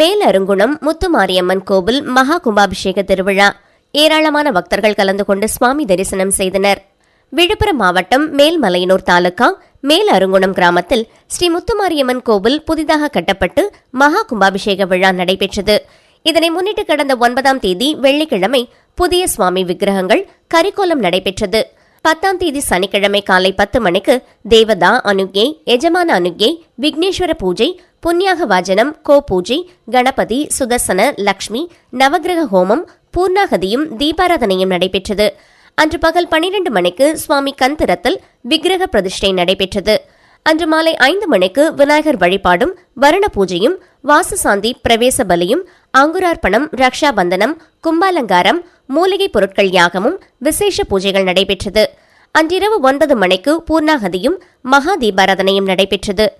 மேலருங்குணம் முத்துமாரியம்மன் கோவில் மகா கும்பாபிஷேக திருவிழா. ஏராளமான பக்தர்கள் கலந்து கொண்டு சுவாமி தரிசனம் செய்தனர். விழுப்புரம் மாவட்டம் மேல்மலையனூர் தாலுகா மேலருங்குணம் கிராமத்தில் ஸ்ரீ முத்துமாரியம்மன் கோவில் புதிதாக கட்டப்பட்டு மகா கும்பாபிஷேக விழா நடைபெற்றது. இதனை முன்னிட்டு கடந்த ஒன்பதாம் தேதி வெள்ளிக்கிழமை புதிய சுவாமி விக்கிரகங்கள் கரிக்கோலம் நடைபெற்றது. பத்தாம் தேதி சனிக்கிழமை காலை பத்து மணிக்கு தேவதா அனுக்யை எஜமான அனுக்யை விக்னேஸ்வர பூஜை புண்ணியாக வாஜனம் கோ பூஜை கணபதி சுதர்சன லக்ஷ்மி நவகிரக ஹோமம் பூர்ணாகதியும் தீபாராதனையும் நடைபெற்றது. அன்று பகல் பனிரெண்டு மணிக்கு சுவாமி கந்திரத்தில் விக்கிரக பிரதிஷ்டை நடைபெற்றது. அன்று மாலை ஐந்து மணிக்கு விநாயகர் வழிபாடும் வருண பூஜையும் வாசசாந்தி பிரவேச பலியும் அங்குரார்ப்பணம் ரக்ஷா பந்தனம் கும்பாலங்காரம் மூலிகைப் பொருட்கள் யாகமும் விசேஷ பூஜைகள் நடைபெற்றது. அன்றிரவு ஒன்பது மணிக்கு பூர்ணாகதியும் மகா தீபாராதனையும் நடைபெற்றது.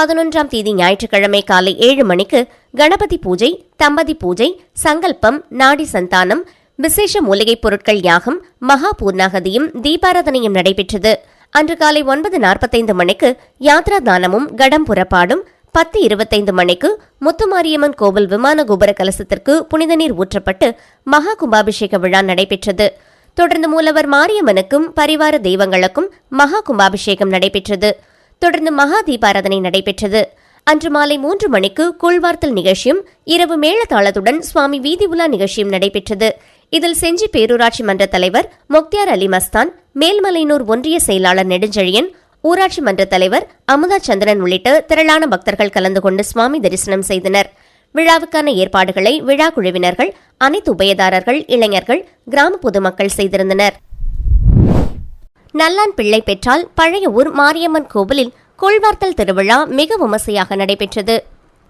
பதினொன்றாம் தேதி ஞாயிற்றுக்கிழமை காலை ஏழு மணிக்கு கணபதி பூஜை தம்பதி பூஜை சங்கல்பம் நாடி சந்தானம் விசேஷ மூலிகைப் பொருட்கள் யாகம் மகா பூர்ணாகதியும் தீபாராதனையும் நடைபெற்றது. அன்று காலை ஒன்பது நாற்பத்தைந்து மணிக்கு யாத்ரா தானமும் கடம் புறப்பாடும் பத்து இருபத்தைந்து மணிக்கு முத்துமாரியம்மன் கோவில் விமான கோபுர கலசத்திற்கு புனித நீர் ஊற்றப்பட்டு மகா கும்பாபிஷேக விழா நடைபெற்றது. தொடர்ந்து மூலவர் மாரியம்மனுக்கும் பரிவார தெய்வங்களுக்கும் மகா கும்பாபிஷேகம் நடைபெற்றது. தொடர்ந்து மகா தீபாராதனை நடைபெற்றது. அன்று மாலை மூன்று மணிக்கு கூழ்வார்த்தல் நிகழ்ச்சியும் இரவு மேளதாளத்துடன் சுவாமி வீதி உலா நிகழ்ச்சியும் நடைபெற்றது. இதில் செஞ்சி பேரூராட்சி மன்ற தலைவர் மொக்தியார் அலி மஸ்தான் மேல்மலையனூர் ஒன்றிய செயலாளர் நெடுஞ்செழியன் ஊராட்சி மன்ற தலைவர் அமுதா சந்திரன் உள்ளிட்ட திரளான பக்தர்கள் கலந்து கொண்டு சுவாமி தரிசனம் செய்தனர். விழாவுக்கான ஏற்பாடுகளை விழா குழுவினர்கள் அனைத்து உபயதாரர்கள் இளைஞர்கள் கிராம பொதுமக்கள் செய்திருந்தனர். நல்லான் பிள்ளை பெற்றால் பழைய ஊர் மாரியம்மன் கோவிலில் கொள்வார்த்தல் திருவிழா மிக விமர்சையாக நடைபெற்றது.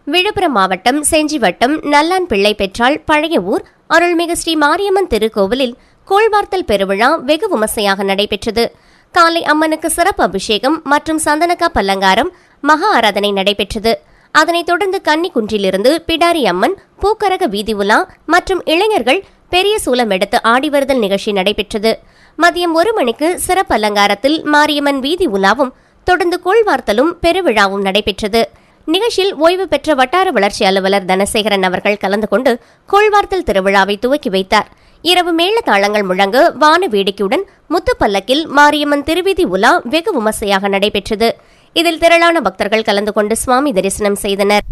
விழுப்புரம் மாவட்டம் செஞ்சி வட்டம் நல்லான் பிள்ளை பெற்றால் பழைய ஊர் அருள்மிகு ஸ்ரீ மாரியம்மன் திருக்கோவிலில் கோள்வார்த்தல் பெருவிழா வெகு விமர்சையாக நடைபெற்றது. காலை அம்மனுக்கு சிறப்பு அபிஷேகம் மற்றும் சந்தனக்கா பல்லங்காரம் மகா ஆராதனை நடைபெற்றது. அதனைத் தொடர்ந்து கன்னிக்குன்றிலிருந்து பிடாரி அம்மன் பூக்கரக வீதி உலா மற்றும் இளைஞர்கள் பெரிய சூலம் எடுத்து ஆடி வருதல் நிகழ்ச்சி நடைபெற்றது. மதியம் ஒரு மணிக்கு சிறப்பு அலங்காரத்தில் மாரியம்மன் வீதி உலாவும் தொடர்ந்து கோள்வார்த்தலும் பெருவிழாவும் நடைபெற்றது. நிகழ்ச்சியில் ஓய்வு பெற்ற வட்டார வளர்ச்சி அலுவலர் தனசேகரன் அவர்கள் கலந்து கொண்டு கோள்வார்த்தல் திருவிழாவை துவக்கி வைத்தார். இரவு மேள தாளங்கள் முழங்க வான வேடிக்கையுடன் முத்துப்பல்லக்கில் மாரியம்மன் திருவிதி உலா வெகு விமர்சையாக நடைபெற்றது. இதில் திரளான பக்தர்கள் கலந்து கொண்டு சுவாமி தரிசனம் செய்தனர்.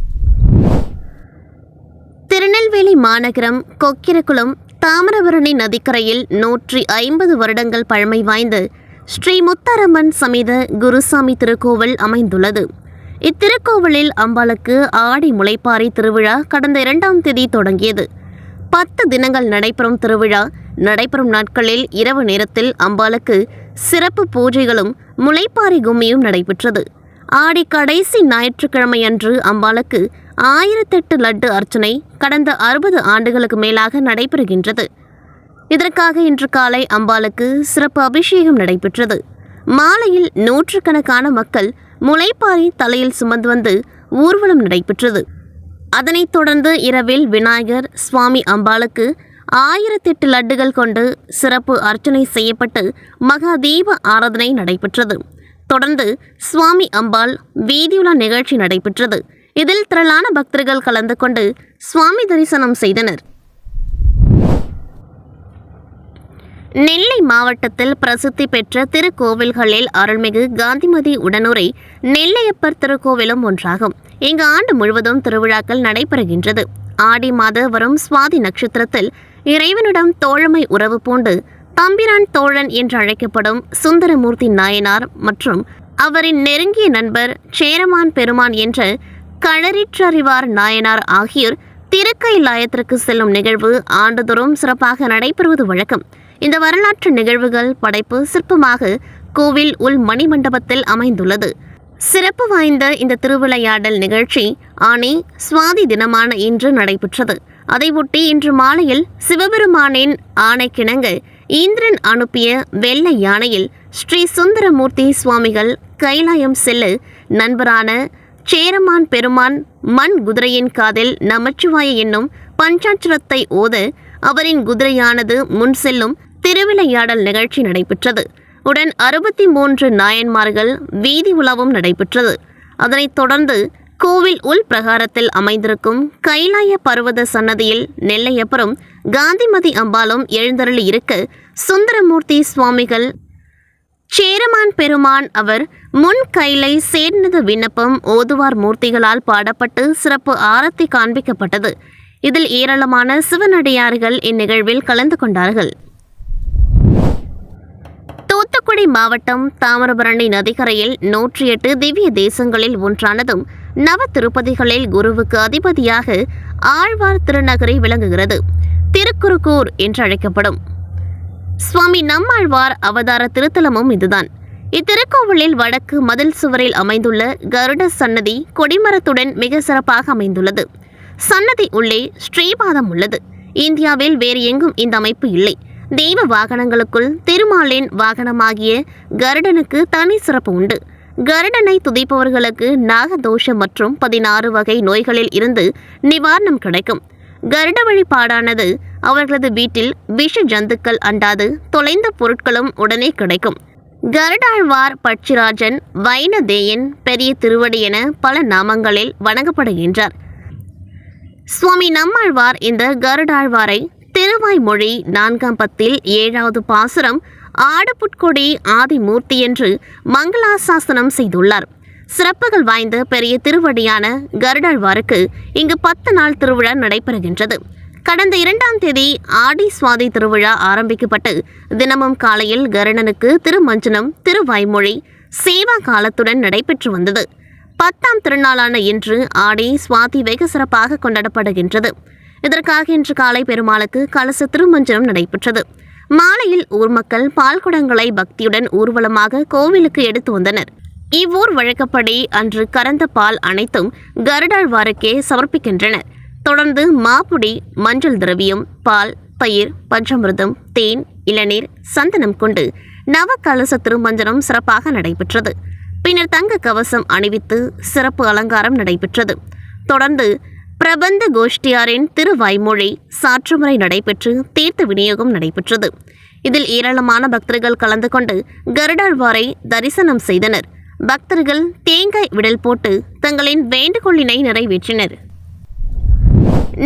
திருநெல்வேலி மாநகரம் கொக்கிரகுளம் தாமிரபரணி நதிக்கரையில் நூற்றி ஐம்பது வருடங்கள் பழமை வாய்ந்த ஸ்ரீ முத்தாரம்மன் சமேத குருசாமி திருக்கோவில் அமைந்துள்ளது. இத்திருக்கோவிலில் அம்பாளுக்கு ஆடி முளைப்பாறை திருவிழா கடந்த இரண்டாம் தேதி தொடங்கியது. பத்து தினங்கள் நடைபெறும் திருவிழா. நடைபெறும் நாட்களில் இரவு நேரத்தில் அம்பாளுக்கு சிறப்பு பூஜைகளும் முளைப்பாறை கும்மியும் நடைபெற்றது. ஆடி கடைசி ஞாயிற்றுக்கிழமை அன்று அம்பாளுக்கு ஆயிரத்தெட்டு லட்டு அர்ச்சனை கடந்த அறுபது ஆண்டுகளுக்கு மேலாக நடைபெறுகின்றது. இதற்காக இன்று காலை அம்பாளுக்கு சிறப்பு அபிஷேகம் நடைபெற்றது. மாலையில் நூற்றுக்கணக்கான மக்கள் முளைப்பாறை தலையில் சுமந்து வந்து ஊர்வலம் நடைபெற்றது. அதனைத் தொடர்ந்து இரவில் விநாயகர் சுவாமி அம்பாளுக்கு ஆயிரத்தெட்டு லட்டுகள் கொண்டு சிறப்பு அர்ச்சனை செய்யப்பட்டு மகா தீப ஆராதனை நடைபெற்றது. தொடர்ந்து சுவாமி அம்பாள் வீதியுலா நிகழ்ச்சி நடைபெற்றது. இதில் திரளான பக்தர்கள் கலந்து கொண்டு சுவாமி தரிசனம் செய்தனர். நெல்லை மாவட்டத்தில் பிரசித்தி பெற்ற திருக்கோவில்களில் அருள்மிகு காந்திமதி உடனுரை நெல்லையப்பர் திருக்கோவிலும் ஒன்றாகும். இங்கு ஆண்டு முழுவதும் திருவிழாக்கள் நடைபெறுகின்றது. ஆடி மாத வரும் சுவாதி நட்சத்திரத்தில் இறைவனிடம் தோழமை உறவு பூண்டு தம்பிரான் தோழன் என்று அழைக்கப்படும் சுந்தரமூர்த்தி நாயனார் மற்றும் அவரின் நெருங்கிய நண்பர் சேரமான் பெருமான் என்ற களரிற்றறிவார் நாயனார் ஆகியோர் திருக்கைலாயத்திற்கு செல்லும் நிகழ்வு ஆண்டுதோறும் சிறப்பாக நடைபெறுவது வழக்கம். இந்த வரலாற்று நிகழ்வுகள் படைப்பு சிற்பமாக கோவில் உள் மணிமண்டபத்தில் அமைந்துள்ளது. சிறப்பு வாய்ந்த இந்த திருவிளையாடல் நிகழ்ச்சி ஆனி சுவாதி தினமான இன்று நடைபெற்றது. அதையொட்டி இன்று மாலையில் சிவபெருமானின் ஆணைக்கிணங்க இந்திரன் அனுப்பிய வெள்ளை யானையில் ஸ்ரீ சுந்தரமூர்த்தி சுவாமிகள் கைலாயம் செல்ல நண்பரான சேரமான் பெருமான் மண் குதிரையின் காதில் நமச்சிவாய என்னும் பஞ்சாட்சரத்தை ஓத அவரின் குதிரையானது முன் செல்லும் திருவிளையாடல் நிகழ்ச்சி நடைபெற்றது. உடன் அறுபத்தி மூன்று நாயன்மார்கள் வீதி உலாவும் நடைபெற்றது. அதனைத் தொடர்ந்து கோவில் உள் பிரகாரத்தில் அமைந்திருக்கும் கைலாய பர்வத சன்னதியில் நெல்லையப்பரும் காந்திமதி அம்பாலும் எழுந்தருளி இருக்க சுந்தரமூர்த்தி சுவாமிகள் சேரமான் பெருமான் அவர் முன் கைலை சேர்ந்தது விண்ணப்பம் ஓதுவார் மூர்த்திகளால் பாடப்பட்டு சிறப்பு ஆரத்தி காண்பிக்கப்பட்டது. இதில் ஏராளமான சிவனடியார்கள் இந்நிகழ்வில் கலந்து கொண்டார்கள். தூத்துக்குடி மாவட்டம் தாமிரபரணி நதிக்கரையில் நூற்றி எட்டு திவ்ய தேசங்களில் ஒன்றானதும் நவ திருப்பதிகளில் குருவுக்கு அதிபதியாக ஆழ்வார் திருநகரை விளங்குகிறது. திருக்குறுக்கூர் என்று அழைக்கப்படும் சுவாமி நம்மாழ்வார் அவதார திருத்தலமும் இதுதான். இத்திருக்கோவிலில் வடக்கு மதில் சுவரில் அமைந்துள்ள கருட சன்னதி கொடிமரத்துடன் மிக சிறப்பாக அமைந்துள்ளது. சன்னதி உள்ளே ஸ்ரீபாதம் உள்ளது. இந்தியாவில் வேறு எங்கும் இந்த அமைப்பு இல்லை. தெய்வ வாகனங்களுக்குள் திருமாலின் வாகனமாகிய கருடனுக்கு தனி சிறப்பு உண்டு. கருடனை துதிப்பவர்களுக்கு நாகதோஷம் மற்றும் பதினாறு வகை நோய்களில் இருந்து நிவாரணம் கிடைக்கும். கருட வழிபாடானது அவர்களது வீட்டில் விஷ ஜந்துக்கள் அண்டாது தொலைந்த பொருட்களும் உடனே கிடைக்கும். கருடாழ்வார் பட்சிராஜன் வைனதேயன் பெரிய திருவடி என பல நாமங்களில் வணங்கப்படுகின்றார். சுவாமி நம்மாழ்வார் இந்த கருடாழ்வாரை திருவாய்மொழி நான்காம் பத்தில் ஏழாவது பாசுரம் ஆடுபுட்கொடி ஆதிமூர்த்தி என்று மங்களாசாசனம் செய்துள்ளார். சிறப்புகள் வாய்ந்த பெரிய திருவடியான கருடாழ்வாருக்கு இங்கு பத்து நாள் திருவிழா நடைபெறுகின்றது. கடந்த இரண்டாம் தேதி ஆடி சுவாதி திருவிழா ஆரம்பிக்கப்பட்டு தினமும் காலையில் கருடனுக்கு திருமஞ்சனம் திருவாய்மொழி சேவா காலத்துடன் நடைபெற்று வந்தது. பத்தாம் திருநாளான இன்று ஆடி சுவாதி வெகு சிறப்பாக கொண்டாடப்படுகின்றது. இதற்காக இன்று காலை பெருமாளுக்கு கலச திருமஞ்சனம் நடைபெற்றது. மாலையில் ஊர் மக்கள் பால்குடங்களை பக்தியுடன் ஊர்வலமாக கோவிலுக்கு எடுத்து வந்தனர். இவ்வூர் வழக்கப்படி அன்று கறந்த பால் அனைத்தும் கருடாழ்வாருக்கே சமர்ப்பிக்கின்றனர். தொடர்ந்து மாப்புடி மஞ்சள் திரவியம் பால் பயிர் பஞ்சமிருதம் தேன் இளநீர் சந்தனம் கொண்டு நவ கலச திருமஞ்சனம் சிறப்பாக நடைபெற்றது. பின்னர் தங்க கவசம் அணிவித்து சிறப்பு அலங்காரம் நடைபெற்றது. தொடர்ந்து பிரபந்த கோஷ்டியாரின் திருவாய்மொழி சாற்றுமுறை நடைபெற்று தீர்த்த விநியோகம் நடைபெற்றது. இதில் ஏராளமான பக்தர்கள் கலந்து கொண்டு கருடாழ்வாரை தரிசனம் செய்தனர். பக்தர்கள் தேங்காய் விடல் போட்டு தங்களின் வேண்டுகோளினை நிறைவேற்றினர்.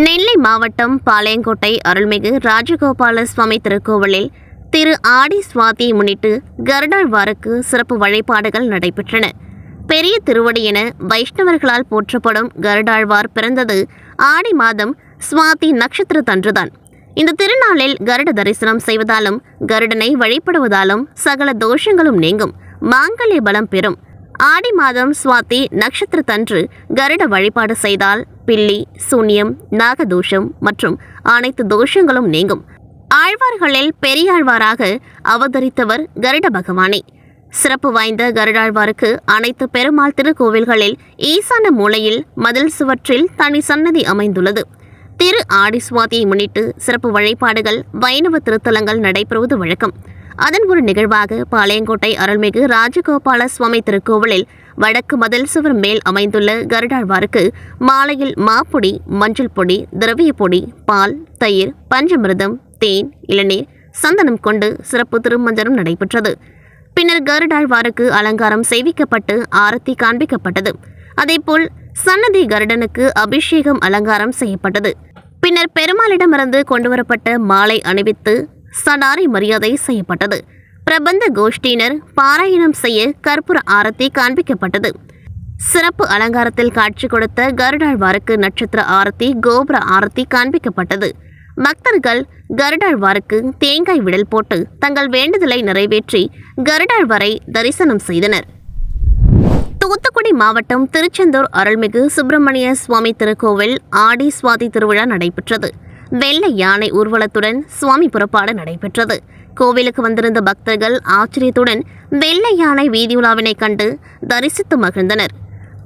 நெல்லை மாவட்டம் பாளையங்கோட்டை அருள்மிகு ராஜகோபால சுவாமி திருக்கோவிலில் திரு ஆடி சுவாதியை முன்னிட்டு கருடாழ்வாருக்கு சிறப்பு வழிபாடுகள் நடைபெற்றன. பெரிய திருவடி என வைஷ்ணவர்களால் போற்றப்படும் கருடாழ்வார் பிறந்தது ஆடி மாதம் சுவாதி நட்சத்திரத்தன்றுதான் இந்த திருநாளில் கருட தரிசனம் செய்வதாலும் கருடனை வழிபடுவதாலும் சகல தோஷங்களும் நீங்கும். மாங்கல்ய பலம் பெறும். ஆடி மாதம் சுவாதி நட்சத்திரத்தன்று கருட வழிபாடு செய்தால் பில்லி சூன்யம் நாகதோஷம் மற்றும் அனைத்து தோஷங்களும் நீங்கும். ஆழ்வார்களில் பெரியாழ்வாராக அவதரித்தவர் கருட பகவானே. சிறப்பு வாய்ந்த கருடாழ்வாருக்கு அனைத்து பெருமாள் திருக்கோவில்களில் ஈசான மூலையில் மதில் சுவற்றில் தனி சன்னதி அமைந்துள்ளது. திரு ஆடி சுவாதியை முன்னிட்டு சிறப்பு வழிபாடுகள் வைணவ திருத்தலங்கள் நடைபெறுவது வழக்கம். அதன் ஒரு நிகழ்வாக பாளையங்கோட்டை அருள்மிகு ராஜகோபால சுவாமி திருக்கோவிலில் வடக்கு மதில் சுவர் மேல் அமைந்துள்ள கருடாழ்வாருக்கு மாலையில் மாப்பொடி மஞ்சள் பொடி திரவிய பொடி பால் தயிர் பஞ்சமிர்தம் தேன் இளநீர் சந்தனம் கொண்டு சிறப்பு திருமஞ்சனம் நடைபெற்றது. பின்னர் கருடாழ்வாருக்கு அலங்காரம் செய்விக்கப்பட்டு ஆரத்தி காண்பிக்கப்பட்டது. அதேபோல் சன்னதி கருடனுக்கு அபிஷேகம் அலங்காரம் செய்யப்பட்டது. பின்னர் பெருமாளிடமிருந்து கொண்டுவரப்பட்ட மாலை அணிவித்து சடாரி மரியாதை செய்யப்பட்டது. பிரபந்த கோஷ்டியினர் பாராயணம் செய்ய கற்பூர ஆரத்தி காண்பிக்கப்பட்டது. சிறப்பு அலங்காரத்தில் காட்சி கொடுத்த கருடாழ்வாருக்கு நட்சத்திர ஆரத்தி கோபுர ஆரத்தி காண்பிக்கப்பட்டது. பக்தர்கள் கருடாழ்வாருக்கு தேங்காய் விடல் போட்டு தங்கள் வேண்டுதலை நிறைவேற்றி கருடாழ்வாரை தரிசனம் செய்தனர். தூத்துக்குடி மாவட்டம் திருச்செந்தூர் அருள்மிகு சுப்பிரமணிய சுவாமி திருக்கோவில் ஆடி சுவாதி திருவிழா நடைபெற்றது. வெள்ளை யானை ஊர்வலத்துடன் சுவாமி புறப்பாடு நடைபெற்றது. கோவிலுக்கு வந்திருந்த பக்தர்கள் ஆச்சரியத்துடன் வெள்ளை யானை வீதியுலாவினை கண்டு தரிசித்து மகிழ்ந்தனர்.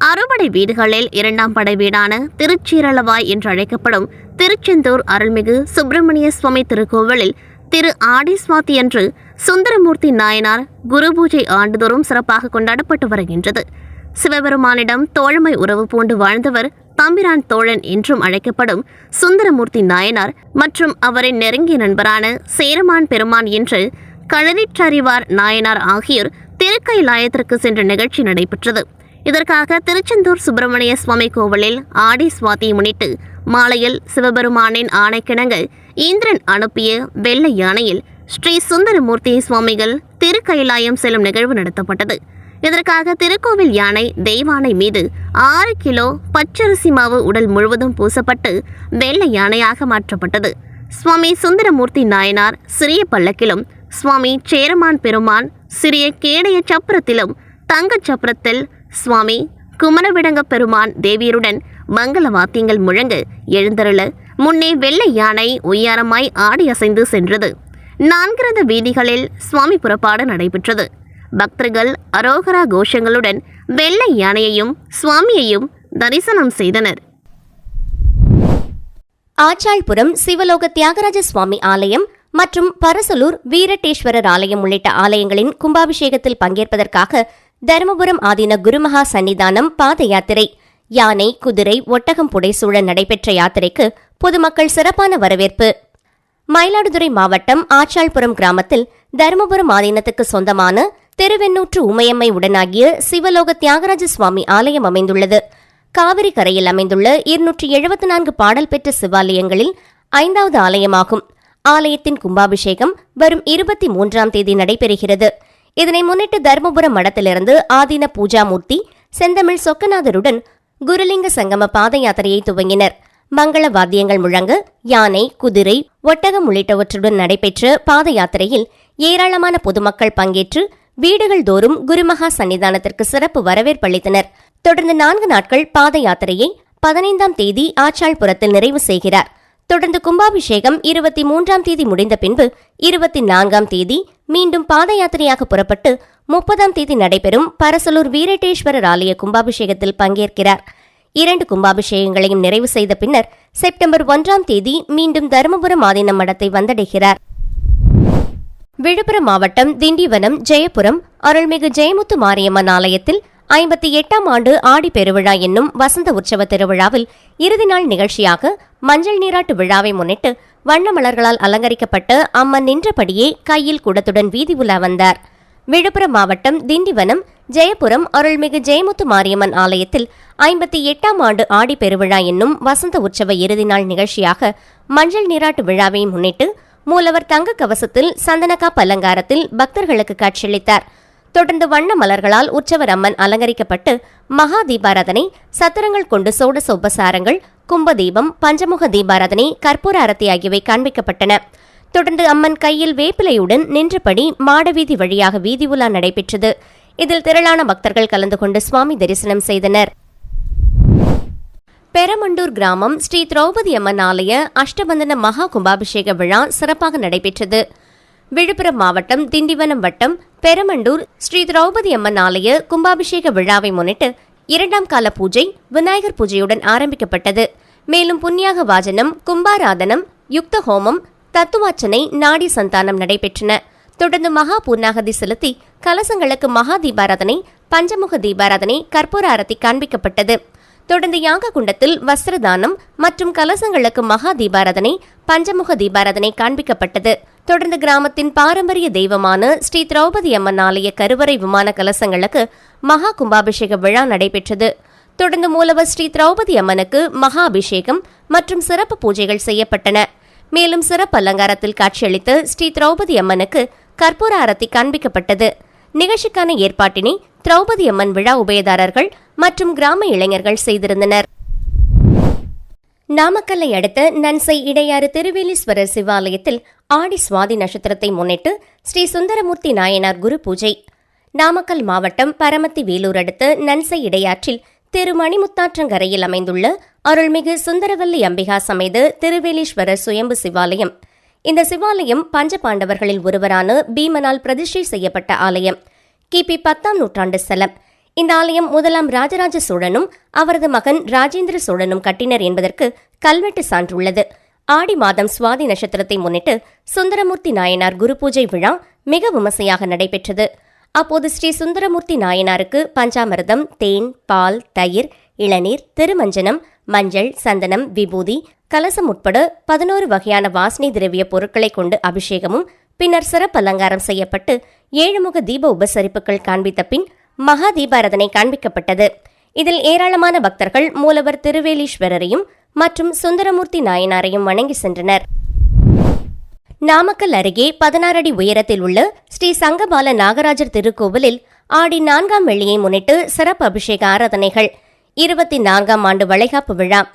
அறுபடை வீடுகளில் இரண்டாம் படை வீடான திருச்சீரளவாய் என்று அழைக்கப்படும் திருச்செந்தூர் அருள்மிகு சுப்பிரமணிய சுவாமி திருக்கோவிலில் திரு ஆடி சுவாதி அன்று சுந்தரமூர்த்தி நாயனார் குரு பூஜை ஆண்டுதோறும் சிறப்பாக கொண்டாடப்பட்டு வருகின்றது. சிவபெருமானிடம் தோழமை உறவு பூண்டு வாழ்ந்தவர் தம்பிரான் தோழன் என்றும் அழைக்கப்படும் சுந்தரமூர்த்தி நாயனார் மற்றும் அவரின் நெருங்கிய நண்பரான சேரமான் பெருமான் என்று கழனிற்றறிவார் நாயனார் ஆகியோர் திருக்கை லாயத்திற்கு சென்ற நிகழ்ச்சி நடைபெற்றது. இதற்காக திருச்செந்தூர் சுப்பிரமணிய சுவாமி கோவிலில் ஆடி சுவாதி முன்னிட்டு மாலையில் சிவபெருமானின் ஆணைக்கிணங்க இந்திரன் அனுப்பிய வெள்ளை யானையில் ஸ்ரீ சுந்தரமூர்த்தி சுவாமிகள் திருக்கைலாயம் செல்லும் நிகழ்வு நடத்தப்பட்டது. இதற்காக திருக்கோவில் யானை தெய்வானை மீது ஆறு கிலோ பச்சரிசி மாவு உடல் முழுவதும் பூசப்பட்டு வெள்ளை யானையாக மாற்றப்பட்டது. சுவாமி சுந்தரமூர்த்தி நாயனார் சிறிய பல்லக்கிலும் சுவாமி சேரமான் பெருமான் சிறிய கேடைய சப்பரத்திலும் தங்கச் சப்பரத்தில் சுவாமி குமரவிடங்க பெருமான் தேவியருடன் மங்கள வாத்தியங்கள் முழங்க எழுந்தருள முன்னே வெள்ளை யானை உய்யாரமாய் ஆடி அசைந்து சென்றது. நான்கிரத வீதிகளில் சுவாமி புறப்பாடு நடைபெற்றது. பக்தர்கள் அரோகரா கோஷங்களுடன் வெள்ளை யானையையும் சுவாமியையும் தரிசனம் செய்தனர். ஆச்சாள்புரம் சிவலோக தியாகராஜ சுவாமி ஆலயம் மற்றும் பரசலூர் வீரட்டேஸ்வரர் ஆலயம் உள்ளிட்ட ஆலயங்களின் கும்பாபிஷேகத்தில் பங்கேற்பதற்காக தருமபுரம் ஆதீன குருமகா சன்னிதானம் பாத யாத்திரை யானை குதிரை ஒட்டகம் புடைசூழ நடைபெற்ற யாத்திரைக்கு பொதுமக்கள் சிறப்பான வரவேற்பு. மயிலாடுதுறை மாவட்டம் ஆச்சாள்புரம் கிராமத்தில் தருமபுரம் ஆதீனத்துக்கு சொந்தமான திருவெண்ணூற்று உமையம்மை உடனாகிய சிவலோக தியாகராஜ சுவாமி ஆலயம் அமைந்துள்ளது. காவிரி கரையில் அமைந்துள்ள இருநூற்றி எழுபத்தி நான்கு பாடல் பெற்ற சிவாலயங்களில் ஐந்தாவது ஆலயமாகும். ஆலயத்தின் கும்பாபிஷேகம் வரும் இருபத்தி மூன்றாம் தேதி நடைபெறுகிறது. இதனை முன்னிட்டு தருமபுரம் மடத்திலிருந்து ஆதீன பூஜாமூர்த்தி செந்தமிழ் சொக்கநாதருடன் குருலிங்க சங்கம பாத யாத்திரையை துவங்கினர். மங்கள வாத்தியங்கள் முழங்க யானை குதிரை ஒட்டகம் உள்ளிட்டவற்றுடன் நடைபெற்ற பாத யாத்திரையில் ஏராளமான பொதுமக்கள் பங்கேற்று வீடுகள் தோறும் குருமகா சன்னிதானத்திற்கு சிறப்பு வரவேற்பளித்தனர் தொடர்ந்து நான்கு நாட்கள் பாத யாத்திரையை பதினைந்தாம் தேதி ஆச்சாள்புரத்தில் நிறைவு செய்கிறார். தொடர்ந்து கும்பாபிஷேகம் இருபத்தி மூன்றாம் தேதி முடிந்த பின்பு இருபத்தி நான்காம் தேதி மீண்டும் பாத யாத்திரையாக புறப்பட்டு முப்பதாம் தேதி நடைபெறும் பரசலூர் வீரட்டேஸ்வரர் ஆலய கும்பாபிஷேகத்தில் பங்கேற்கிறார். இரண்டு கும்பாபிஷேகங்களையும் நிறைவு செய்த பின்னர் செப்டம்பர் ஒன்றாம் தேதி மீண்டும் தருமபுரம் ஆதீனம் மடத்தை வந்தடைகிறார். விழுப்புரம் மாவட்டம் திண்டிவனம் ஜெயபுரம் அருள்மிகு ஜெயமுத்து மாரியம்மன் ஆலயத்தில் ஐம்பத்தி எட்டாம் ஆண்டு ஆடி பெருவிழா என்னும் வசந்த உற்சவ திருவிழாவில் இறுதி நாள் நிகழ்ச்சியாக மஞ்சள் நீராட்டு விழாவை முன்னிட்டு வண்ண மலர்களால் அலங்கரிக்கப்பட்டு அம்மன் நின்றபடியே கையில் குடத்துடன் வீதி உலா வந்தார். விழுப்புரம் மாவட்டம் திண்டிவனம் ஜெயபுரம் அருள்மிகு ஜெயமுத்து மாரியம்மன் ஆலயத்தில் ஐம்பத்தி எட்டாம் ஆண்டு ஆடி பெருவிழா என்னும் வசந்த உற்சவ இறுதி நாள் நிகழ்ச்சியாக மஞ்சள் நீராட்டு விழாவை முன்னிட்டு மூலவர் தங்க கவசத்தில் சந்தனக்காப்பு அலங்காரத்தில் பக்தர்களுக்கு காட்சியளித்தார். தொடர்ந்து வண்ண மலர்களால் உற்சவர் அம்மன் அலங்கரிக்கப்பட்டு மகா தீபாராதனை சத்திரங்கள் கொண்டு சோட சோபசாரங்கள் கும்பதீபம் பஞ்சமுக தீபாராதனை கற்பூர அரத்தி ஆகியவை காண்பிக்கப்பட்டன. தொடர்ந்து அம்மன் கையில் வேப்பிலையுடன் நின்றபடி மாடவீதி வழியாக வீதி உலா நடைபெற்றது. இதில் திரளான பக்தர்கள் கலந்து கொண்டு சுவாமி தரிசனம் செய்தனர். பெரமண்டூர் கிராமம் ஸ்ரீ திரௌபதி அம்மன் ஆலய அஷ்டபந்தன மகா கும்பாபிஷேக விழா சிறப்பாக நடைபெற்றது. விழுப்புரம் மாவட்டம் திண்டிவனம் வட்டம் பெரமண்டூர் ஸ்ரீ திரௌபதி அம்மன் ஆலய கும்பாபிஷேக விழாவை முன்னிட்டு இரண்டாம் கால பூஜை விநாயகர் பூஜையுடன் ஆரம்பிக்கப்பட்டது. மேலும் புண்ணியாக வாஜனம் கும்பாராதனம் யுக்த ஹோமம் தத்துவாச்சனை நாடி சந்தானம் நடைபெற்றன. தொடர்ந்து மகா பூர்ணாகதி செலுத்தி கலசங்களுக்கு மகா தீபாராதனை பஞ்சமுக தீபாராதனை கற்பூர அரத்தி காண்பிக்கப்பட்டது. தொடர்ந்து யாக குண்டத்தில் வஸ்திரதானம் மற்றும் கலசங்களுக்கு மகா தீபாராதனை பஞ்சமுக தீபாராதனை காண்பிக்கப்பட்டது. தொடர்ந்து கிராமத்தின் பாரம்பரிய தெய்வமான ஸ்ரீ திரௌபதி அம்மன் ஆலய கருவறை விமான கலசங்களுக்கு மகா கும்பாபிஷேக விழா நடைபெற்றது. தொடர்ந்து மூலவர் ஸ்ரீ திரௌபதி அம்மனுக்கு மகா அபிஷேகம் மற்றும் சிறப்பு பூஜைகள் செய்யப்பட்டன. மேலும் சிறப்பு அலங்காரத்தில் காட்சியளித்து ஸ்ரீ திரௌபதி அம்மனுக்கு கற்பூர அரத்தி காண்பிக்கப்பட்டது. நிகழ்ச்சிக்கான ஏற்பாட்டினை திரௌபதி அம்மன் விழா உபயதாரர்கள் மற்றும் கிராம இளைஞர்கள் செய்திருந்தனர். நாமக்கல்லை அடுத்த நன்சை இடையாறு திருவேலீஸ்வரர் சிவாலயத்தில் ஆடி சுவாதி நட்சத்திரத்தை முன்னிட்டு ஸ்ரீ சுந்தரமூர்த்தி நாயனார் குரு பூஜை. நாமக்கல் மாவட்டம் பரமத்தி வேலூர் அடுத்த நன்சை இடையாற்றில் திருமணிமுத்தாற்றங்கரையில் அமைந்துள்ள அருள்மிகு சுந்தரவல்லி அம்பிகா சமேத திருவேலீஸ்வரர் சுயம்பு சிவாலயம். இந்த சிவாலயம் பஞ்சபாண்டவர்களில் ஒருவரான பீமனால் பிரதிஷ்டை செய்யப்பட்ட ஆலயம். கிபி பத்தாம் நூற்றாண்டு ஸ்தலம் இந்த ஆலயம் முதலாம் ராஜராஜ சோழனும் அவரது மகன் ராஜேந்திர சோழனும் கட்டினர் என்பதற்கு கல்வெட்டு சான்றுள்ளது. ஆடி மாதம் சுவாதி நட்சத்திரத்தை முன்னிட்டு சுந்தரமூர்த்தி நாயனார் குரு பூஜை விழா மிக விமர்சையாக நடைபெற்றது. அப்போது ஸ்ரீ சுந்தரமூர்த்தி நாயனாருக்கு பஞ்சாமிர்தம் தேன் பால் தயிர் இளநீர் திருமஞ்சனம் மஞ்சள் சந்தனம் விபூதி கலசம் உட்பட பதினோரு வகையான வாசனை திரவிய பொருட்களை கொண்டு அபிஷேகமும் பின்னர் சிறப்பு அலங்காரம் செய்யப்பட்டு ஏழுமுக தீப உபசரிப்புகள் காண்பித்த பின் மகா தீபாரதனை காண்பிக்கப்பட்டது. இதில் ஏராளமான பக்தர்கள் மூலவர் திருவேலீஸ்வரரையும் மற்றும் சுந்தரமூர்த்தி நாயனாரையும் வணங்கி சென்றனர். நாமக்கல் அருகே பதினாறு அடி உயரத்தில் உள்ள ஸ்ரீ சங்கபால நாகராஜர் திருக்கோவிலில் ஆடி நான்காம் வெள்ளியை முன்னிட்டு சிறப்பு அபிஷேக ஆராதனைகள் இருபத்தி நான்காம் ஆண்டு வளைகாப்பு விழா.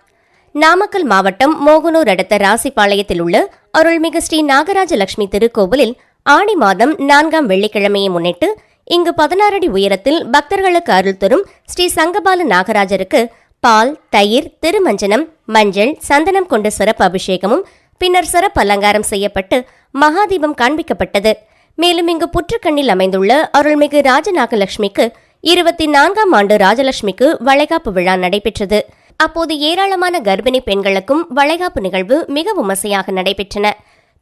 நாமக்கல் மாவட்டம் மோகனூர் அடுத்த ராசிபாளையத்தில் உள்ள அருள்மிகு ஸ்ரீ நாகராஜ லட்சுமி திருக்கோவிலில் ஆடி மாதம் நான்காம் வெள்ளிக்கிழமையை முன்னிட்டு இங்கு பதினாறு அடி உயரத்தில் பக்தர்களுக்கு அருள் தரும் ஸ்ரீ சங்கபால நாகராஜருக்கு பால் தயிர் திருமஞ்சனம் மஞ்சள் சந்தனம் கொண்ட சிறப்பு அபிஷேகமும் பின்னர் சிறப்பு அலங்காரம் செய்யப்பட்டு மகாதீபம் காண்பிக்கப்பட்டது. மேலும் இங்கு புற்றுக்கண்ணில் அமைந்துள்ள அருள்மிகு ராஜநாகலட்சுமிக்கு இருபத்தி நான்காம் ஆண்டு ராஜலட்சுமிக்கு வளைகாப்பு விழா நடைபெற்றது. அப்போது ஏராளமான கர்ப்பிணி பெண்களுக்கும் வளைகாப்பு நிகழ்வு மிக விமர்சையாக நடைபெற்றன.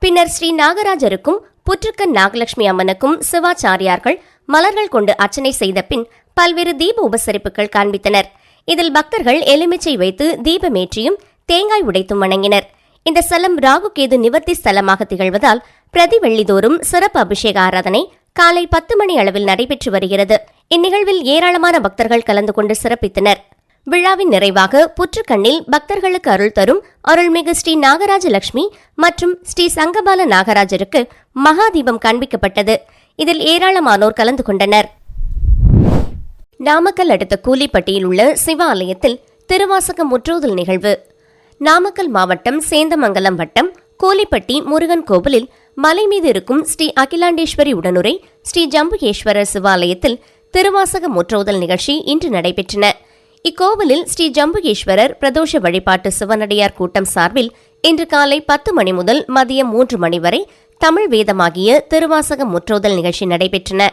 பின்னர் ஸ்ரீ நாகராஜருக்கும் புற்றுக்கண் நாகலட்சுமி அம்மனுக்கும் சிவாச்சாரியார்கள் மலர்கள் கொண்டு அர்ச்சனை செய்த பின் பல்வேறு தீப உபசரிப்புகள் காண்பித்தனர். இதில் பக்தர்கள் எலுமிச்சை வைத்து தீபமேற்றியும் தேங்காய் உடைத்தும் வணங்கினர். இந்த ஸ்தலம் ராகு கேது நிவர்த்தி ஸ்தலமாக திகழ்வதால் பிரதி வெள்ளிதோறும் சிறப்பு அபிஷேக ஆராதனை காலை பத்து மணி அளவில் நடைபெற்று வருகிறது. இந்நிகழ்வில் ஏராளமான பக்தர்கள் கலந்து கொண்டு சிறப்பித்தனர். விழாவின் நிறைவாக புற்றுக்கண்ணில் பக்தர்களுக்கு அருள் தரும் அருள்மிகு ஸ்ரீ நாகராஜ லட்சுமி மற்றும் ஸ்ரீ சங்கபால நாகராஜருக்கு மகாதீபம் காண்பிக்கப்பட்டது. இதில் ஏராளமானோர் கலந்து கொண்டனர். நாமக்கல் அடுத்த கூலிப்பட்டியில் உள்ள சிவாலயத்தில் திருவாசக முற்றோதல் நிகழ்வு. நாமக்கல் மாவட்டம் சேந்தமங்கலம் வட்டம் கோலிப்பட்டி முருகன் கோவிலில் மலை மீது இருக்கும் ஸ்ரீ அகிலாண்டேஸ்வரி உடனுரை ஸ்ரீ ஜம்புகேஸ்வரர் சிவாலயத்தில் திருவாசக முற்றோதல் நிகழ்ச்சி இன்று நடைபெற்றன. இக்கோவிலில் ஸ்ரீ ஜம்புகேஸ்வரர் பிரதோஷ வழிபாட்டு சிவனடியார் கூட்டம் சார்பில் இன்று காலை பத்து மணி முதல் மதியம் மூன்று மணி வரை தமிழ் வேதமாகிய திருவாசக முற்றோதல் நிகழ்ச்சி நடைபெற்றன.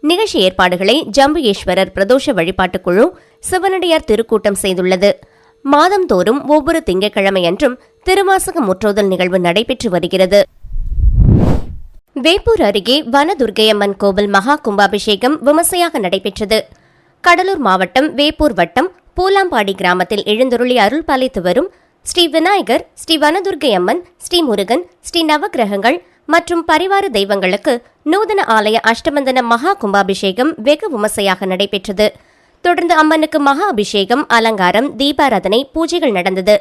நிகழ்ச்சி ஏற்பாடுகளை ஜம்புகேஸ்வரர் பிரதோஷ வழிபாட்டுக் குழு சிவனடியார் திருக்கூட்டம் செய்துள்ளது. மாதந்தோறும் ஒவ்வொரு திங்கட்கிழமையன்றும் திருவாசக முற்றோதல் நிகழ்வு நடைபெற்று வருகிறது. வேப்பூர் அருகே வனதுர்கையம்மன் கோவில் மகா கும்பாபிஷேகம் விமர்சையாக நடைபெற்றது. கடலூர் மாவட்டம் வேப்பூர் வட்டம் பூலாம்பாடி கிராமத்தில் எழுந்தருளி அருள் பாலித்து வரும் ஸ்ரீ விநாயகர் ஸ்ரீ வனதுர்கையம்மன் ஸ்ரீ முருகன் ஸ்ரீ நவக்கிரகங்கள் மற்றும் பரிவார தெய்வங்களுக்கு நூதன ஆலய அஷ்டமந்தன மகா கும்பாபிஷேகம் வெகு விமர்சையாக நடைபெற்றது. தொடர்ந்து அம்மனுக்கு மகா அபிஷேகம் அலங்காரம் தீபாராதனை பூஜைகள் நடந்தது.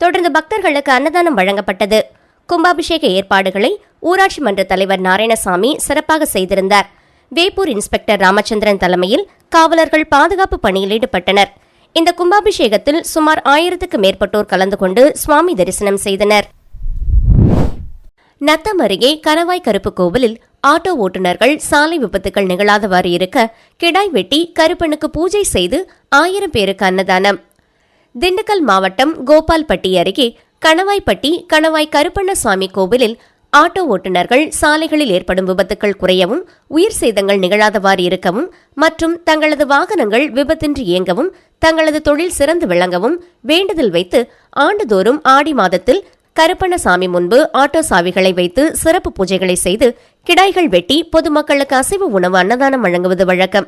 தொடர்ந்து பக்தர்களுக்கு அன்னதானம் வழங்கப்பட்டது. கும்பாபிஷேக ஏற்பாடுகளை ஊராட்சி மன்ற தலைவர் நாராயணசாமி சிறப்பாக செய்திருந்தார். வேப்பூர் இன்ஸ்பெக்டர் ராமச்சந்திரன் தலைமையில் காவலர்கள் பாதுகாப்பு பணியில் ஈடுபட்டனர். இந்த கும்பாபிஷேகத்தில் சுமார் ஆயிரத்துக்கு மேற்பட்டோர் கலந்து கொண்டு சுவாமி தரிசனம் செய்தனர். நத்தம் அருகே கணவாய் கருப்பு கோவிலில் ஆட்டோ ஓட்டுநர்கள் சாலை விபத்துகள் நிகழாதவாறு இருக்க கிடாய் வெட்டி கருப்பனுக்கு பூஜை செய்து ஆயிரம் பேருக்கு அன்னதானம். திண்டுக்கல் மாவட்டம் கோபால்பட்டி அருகே கணவாய்பட்டி கணவாய் கருப்பண்ணசுவாமி கோவிலில் ஆட்டோ ஓட்டுநர்கள் சாலைகளில் ஏற்படும் விபத்துக்கள் குறையவும் உயிர் சேதங்கள் நிகழாதவாறு இருக்கவும் மற்றும் தங்களது வாகனங்கள் விபத்தின்றி இயங்கவும் தங்களது தொழில் சிறந்து விளங்கவும் வேண்டுதல் வைத்து ஆண்டுதோறும் ஆடி மாதத்தில் கருப்பண்ணசாமி முன்பு ஆட்டோ சாவிகளை வைத்து சிறப்பு பூஜைகளை செய்து கிடாய்கள் வெட்டி பொதுமக்களுக்கு அசைவ உணவு அன்னதானம் வழங்குவது வழக்கம்.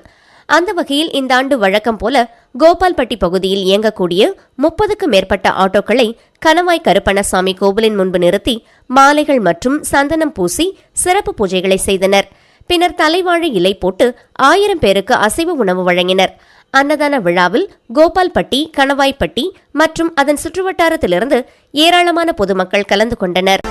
அந்த வகையில் இந்த ஆண்டு வழக்கம் போல கோபால்பட்டி பகுதியில் இயங்கக்கூடிய முப்பதுக்கும் மேற்பட்ட ஆட்டோக்களை கணவாய் கருப்பண்ணசாமி கோவிலின் முன்பு நிறுத்தி மாலைகள் மற்றும் சந்தனம் பூசி சிறப்பு பூஜைகளை செய்தனர். பின்னர் தலைவாழை இலை போட்டு ஆயிரம் பேருக்கு அசைவ உணவு வழங்கினர். அன்னதான விழாவில் கோபால்பட்டி கணவாய்பட்டி மற்றும் அதன் சுற்றுவட்டாரத்திலிருந்து ஏராளமான பொதுமக்கள் கலந்து கொண்டனர்.